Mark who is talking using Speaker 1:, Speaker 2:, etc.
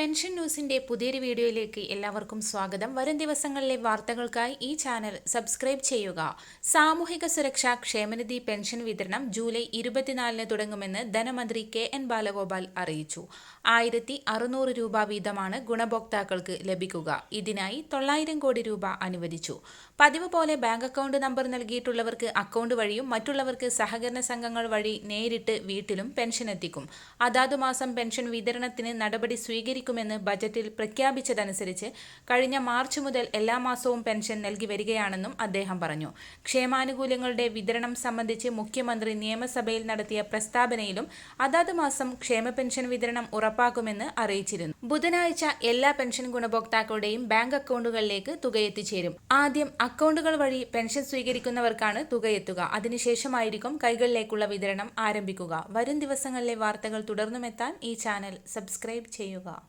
Speaker 1: Pension ന്യൂസിന്റെ പുതിയൊരു വീഡിയോയിലേക്ക് എല്ലാവർക്കും സ്വാഗതം. വരും ദിവസങ്ങളിലെ വാർത്തകൾക്കായി ഈ ചാനൽ സബ്സ്ക്രൈബ് ചെയ്യുക. സാമൂഹിക സുരക്ഷാ ക്ഷേമനിധി പെൻഷൻ വിതരണം ജൂലൈ ഇരുപത്തിനാലിന് തുടങ്ങുമെന്ന് ധനമന്ത്രി കെ എൻ ബാലഗോപാൽ അറിയിച്ചു. ആയിരത്തി അറുന്നൂറ് രൂപ വീതമാണ് ഗുണഭോക്താക്കൾക്ക് ലഭിക്കുക. ഇതിനായി തൊള്ളായിരം കോടി രൂപ അനുവദിച്ചു. പതിവ് പോലെ ബാങ്ക് അക്കൗണ്ട് നമ്പർ നൽകിയിട്ടുള്ളവർക്ക് അക്കൗണ്ട് വഴിയും മറ്റുള്ളവർക്ക് സഹകരണ സംഘങ്ങൾ വഴി നേരിട്ട് വീട്ടിലും പെൻഷൻ എത്തിക്കും. അതാതു മാസം പെൻഷൻ വിതരണത്തിന് നടപടി സ്വീകരിക്കുമെന്ന് ബജറ്റിൽ പ്രഖ്യാപിച്ചതനുസരിച്ച് കഴിഞ്ഞ മാർച്ച് മുതൽ എല്ലാ മാസവും പെൻഷൻ നൽകി വരികയാണെന്നും അദ്ദേഹം പറഞ്ഞു. ക്ഷേമാനുകൂല്യങ്ങളുടെ വിതരണം സംബന്ധിച്ച് മുഖ്യമന്ത്രി നിയമസഭയിൽ നടത്തിയ പ്രസ്താവനയിലും അതാത് മാസം ക്ഷേമ പെൻഷൻ വിതരണം ഉറപ്പാക്കുമെന്ന് അറിയിച്ചിരുന്നു. ബുധനാഴ്ച എല്ലാ പെൻഷൻ ഗുണഭോക്താക്കളുടെയും ബാങ്ക് അക്കൗണ്ടുകളിലേക്ക് തുക എത്തിച്ചേരും ആദ്യം അക്കൗണ്ടുകൾ വഴി പെൻഷൻ സ്വീകരിക്കുന്നവർക്കാണ് തുകയെത്തുക. അതിനുശേഷമായിരിക്കും കൈകളിലേക്കുള്ള വിതരണം ആരംഭിക്കുക. വരും ദിവസങ്ങളിലെ വാർത്തകൾ തുടർന്നുമെത്താൻ ഈ ചാനൽ സബ്സ്ക്രൈബ് ചെയ്യുക.